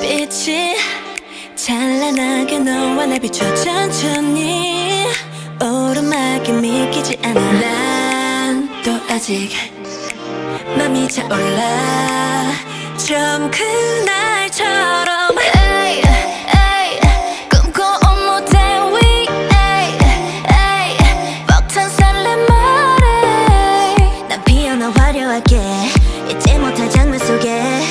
빛이 찬란하게 너와 날 비춰 천천히. 오르막이 믿기지 않아. 난 또 아직 맘이 차올라. 처음 그날처럼. 에이, 에이, 꿈꿔온 무대 위. 에이, 에이, 벅찬 난 피어나 화려하게 잊지 못할 장면 속에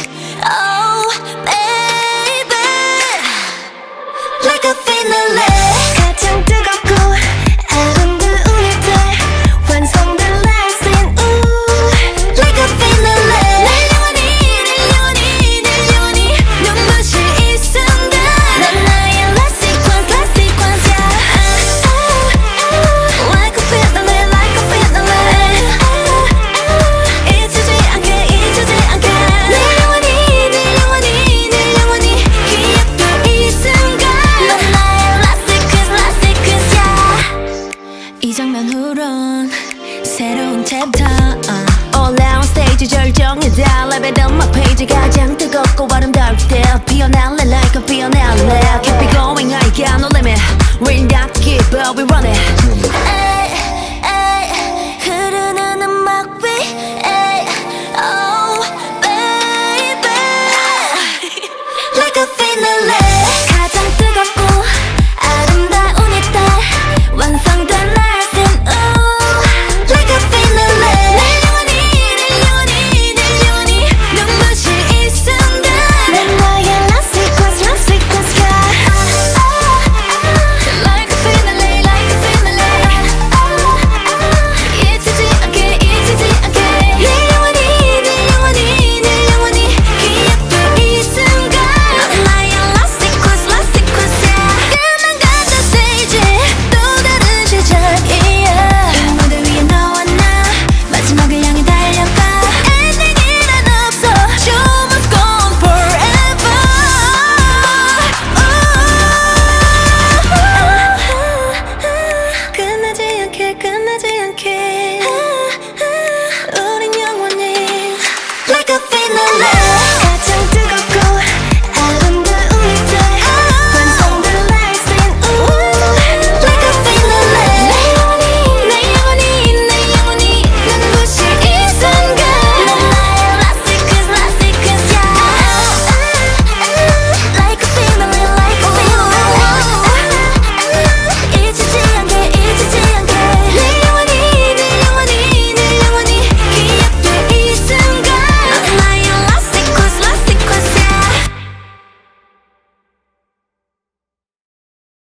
이 장면 후론 새로운 챕터 uh. 올라온 스테이지 절정이다 레벨 음악 페이지 가장 뜨겁고 아름다울 때 피어날래 like a 피어날래 Keep it going I got no limit We're not give up we run it